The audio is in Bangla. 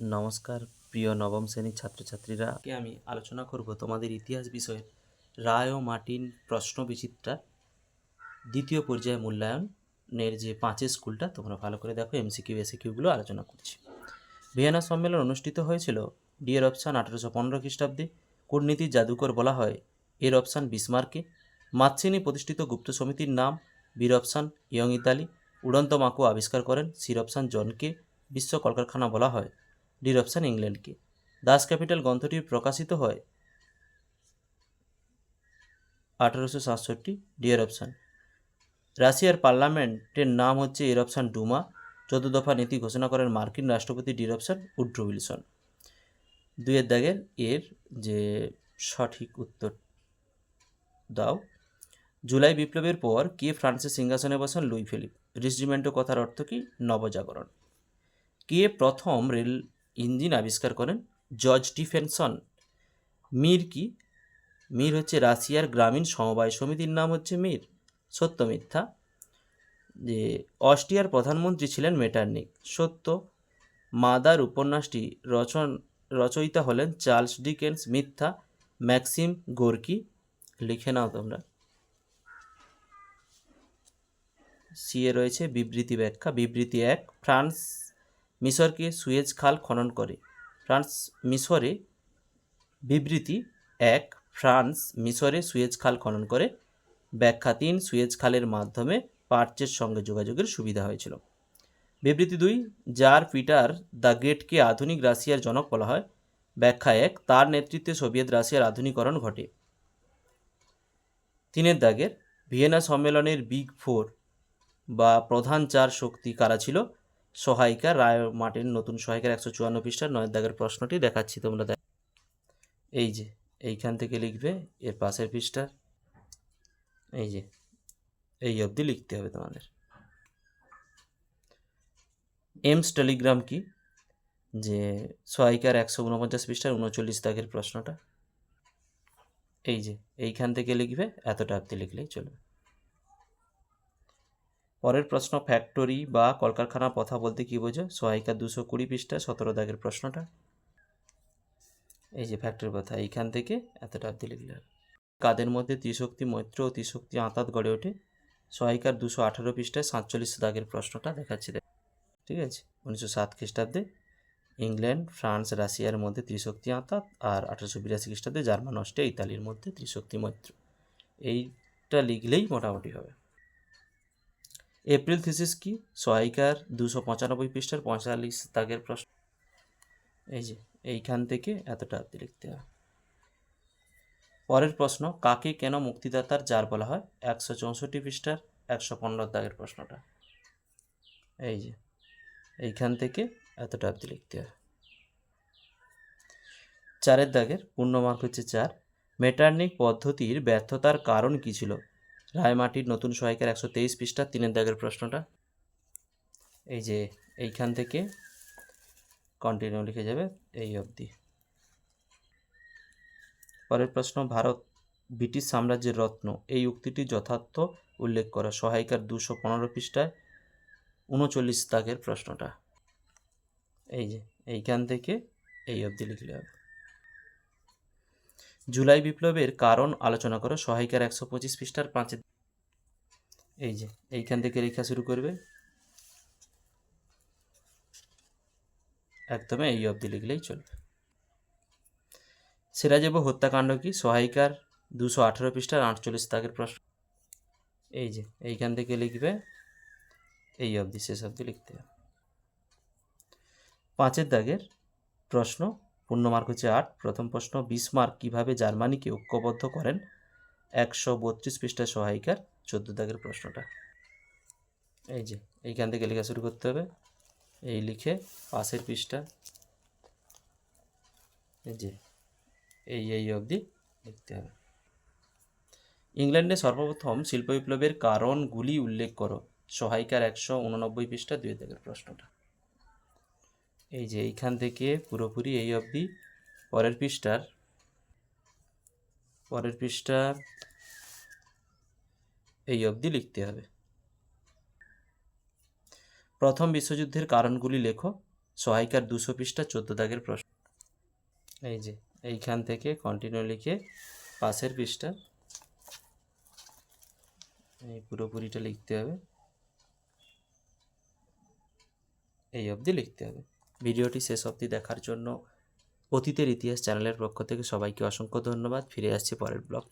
নমস্কার, প্রিয় নবম শ্রেণির ছাত্রছাত্রীরা। আমি আলোচনা করব তোমাদের ইতিহাস বিষয়ের রায় ও মার্টিন প্রশ্ন বিচিত্রা দ্বিতীয় পর্যায়ে মূল্যায়নের যে পাঁচের স্কুলটা, তোমরা ভালো করে দেখো, এমসিকিউ, এসিকিউগুলো আলোচনা করছি। ভিয়েনা সম্মেলন অনুষ্ঠিত হয়েছিল ডিএর অপশান আঠেরোশো পনেরো খ্রিস্টাব্দে। কূটনীতির জাদুকর বলা হয় এর অপশান বিসমার্কে। মাতসিনী প্রতিষ্ঠিত গুপ্ত সমিতির নাম, বীর অপশান ইয়ং ইতালি। উড়ন্ত মাকু আবিষ্কার করেন সির অপশান জনকে। বিশ্ব কলকারখানা বলা হয়। ডির ইংল্যান্ডকে। দাস ক্যাপিটাল গ্রন্থটি প্রকাশিত হয় আঠারোশো সাতষট্টি ডিয়ার অপশান। রাশিয়ার পার্লামেন্টের নাম হচ্ছে এর অপশান ডুমা। চোদ্দ দফা নীতি ঘোষণা করেন মার্কিন রাষ্ট্রপতি ডির অপশান উড্রো উইলসন। দুইয়ের দাগের এর যে সঠিক উত্তর দাও। জুলাই বিপ্লবের পর কে ফ্রান্সের সিংহাসনে বসেন লুই ফিলিপ? রিসজিমেন্টো কথার অর্থ কি? নবজাগরণ। কে প্রথম রেল ইঞ্জিন আবিষ্কার করেন জর্জ ডিফেনসন। মির কি? মির হচ্ছে রাশিয়ার গ্রামীণ সমবায় সমিতির নাম হচ্ছে মির, সত্য মিথ্যা। যে অস্ট্রিয়ার প্রধানমন্ত্রী ছিলেন মেটার্নিক। সত্য, মাদার উপন্যাসটি রচন, রচয়িতা হলেন চার্লস ডিকেন্স, মিথ্যা, ম্যাক্সিম গোর্কি। লিখে নাও তোমরা। সিএ রয়েছে বিবৃতি ব্যাখ্যা। বিবৃতি এক, ফ্রান্স মিশরকে সুয়েজ খাল খনন করে। ফ্রান্স মিশরে বিবৃতি, এক, ফ্রান্স মিশরে সুয়েজ খাল খনন করে। ব্যাখ্যা তিন, সুয়েজ খালের মাধ্যমে পার্চের সঙ্গে যোগাযোগের সুবিধা হয়েছিল। বিবৃতি দুই জার পিটার দ্য গ্রেটকে আধুনিক রাশিয়ার জনক বলা হয়। ব্যাখ্যা এক, তার নেতৃত্বে সোভিয়েত রাশিয়ার আধুনিকরণ ঘটে। তিনের দাগের, ভিয়েনা সম্মেলনের বিগ ফোর বা প্রধান চার শক্তি কারা ছিল? সহায়িকা রায় মার্টিন, নতুন সহায়িকার একশো চুয়ান্ন পৃষ্ঠার নয় দাগের প্রশ্নটি দেখাচ্ছি তোমরা দেখ এই যে, এইখান থেকে লিখবে, এর পাশের পৃষ্ঠার এই যে, এই অবধি লিখতে হবে তোমাদের। এমস টেলিগ্রাম কি? যে, সহায়িকার একশো উনপঞ্চাশ পৃষ্ঠার উনচল্লিশ দাগের প্রশ্নটা। এই যে, এইখান থেকে লিখবে, এতটা অবধি লিখলেই চলবে। পরের প্রশ্ন ফ্যাক্টরি বা কলকারখানা কথা বলতে কি বোঝো? সহায়িকা দুশো কুড়ি পৃষ্ঠা, সতেরো দাগের প্রশ্নটা। এই যে ফ্যাক্টরির কথা, এইখান থেকে এতটা অবধি লিখলে। কাদের মধ্যে ত্রিশক্তি মৈত্র ও ত্রিশক্তি আঁতাত গড়ে ওঠে? সহায়িকার দুশো আঠারো পৃষ্ঠায় সাতচল্লিশ দাগের প্রশ্নটা দেখাচ্ছি। দেখ। ঠিক আছে? উনিশশো সাত খ্রিস্টাব্দে ইংল্যান্ড, ফ্রান্স, রাশিয়ার মধ্যে ত্রিশক্তি আঁতাত আর আঠারোশো বিরাশি খ্রিস্টাব্দে জার্মান, অস্ট্রিয়া, ইতালির মধ্যে ত্রিশক্তি মৈত্র। এইটা লিখলেই মোটামুটি হবে। এপ্রিল থিসিস কি? সহায়িকার দুশো পঁচানব্বই পৃষ্ঠার পঁয়তাল্লিশ দাগের প্রশ্ন। এই যে, এইখান থেকে এতটা অব্দি লিখতে হবে পরের প্রশ্ন, কাকে কেন মুক্তিদাতার জার বলা হয়? একশো চৌষট্টি পৃষ্ঠার একশো পনেরো দাগের প্রশ্নটা। এই যে, এইখান থেকে এতটা অব্দি লিখতে হবে চারের দাগের পূর্ণ মার্ক হচ্ছে চার, মেটার্নিক পদ্ধতির ব্যর্থতার কারণ কী ছিল? রায়মাটির নতুন সহায়িকার একশো তেইশ পৃষ্ঠা, তিনের দাগের প্রশ্নটা। এই যে এইখান থেকে কন্টিনিউ লিখে যাবে এই অবধি। পরের প্রশ্ন, ভারত ব্রিটিশ সাম্রাজ্যের রত্ন। এই উক্তিটি যথার্থ উল্লেখ করা। সহায়িকার দুশো পনেরো পৃষ্ঠায় উনচল্লিশ দাগের প্রশ্নটা। এই যে এইখান থেকে এই অবধি লিখলে হবে। জুলাই বিপ্লবের কারণ আলোচনা করো। সহায়িকার একশো পঁচিশ পৃষ্ঠার পাঁচের এই যে, এইখান থেকে লেখা শুরু করবে। একদমই এই অবধি লিখলেই চলবে। সিরাজেব হত্যাকাণ্ড কি? সহায়িকার দুশো আঠেরো পৃষ্ঠার আটচল্লিশ দাগের প্রশ্ন। এই যে, এইখান থেকে লিখবে। এই অবধি শেষ অবধি লিখতে হবে। পাঁচের দাগের প্রশ্ন পূর্ণমার্ক হচ্ছে আট। প্রথম প্রশ্ন বিসমার্ক কীভাবে জার্মানিকে ঐক্যবদ্ধ করেন? একশো বত্রিশ পৃষ্ঠা সহায়িকার চোদ্দ দাগের প্রশ্নটা। এই যে, এইখান থেকে লেখা শুরু করতে হবে। এই লিখে পাশের পৃষ্ঠা। এই যে, এই এই অবধি লিখতে হবে। ইংল্যান্ডে সর্বপ্রথম শিল্প বিপ্লবের কারণগুলি উল্লেখ করো। সহায়িকার একশো উননব্বই পৃষ্ঠা দুই দাগের প্রশ্নটা। এই যে এইখান থেকে পুরোপুরি এই অবধি পরের পৃষ্ঠার পরের পৃষ্ঠার এই অবধি লিখতে হবে। প্রথম বিশ্বযুদ্ধের কারণগুলি লেখো। সহায়িকার দুশো পৃষ্ঠা, চোদ্দ দাগের প্রশ্ন। এই যে এইখান থেকে কন্টিনিউ লিখে পাশের পৃষ্ঠা, এই পুরোপুরিটা লিখতে হবে। এই অবধি লিখতে হবে। ভিডিওটি শেষ অবধি দেখার জন্য অতীতের ইতিহাস চ্যানেলের পক্ষ থেকে সবাইকে অসংখ্য ধন্যবাদ। ফিরে আসছি পরের ব্লগ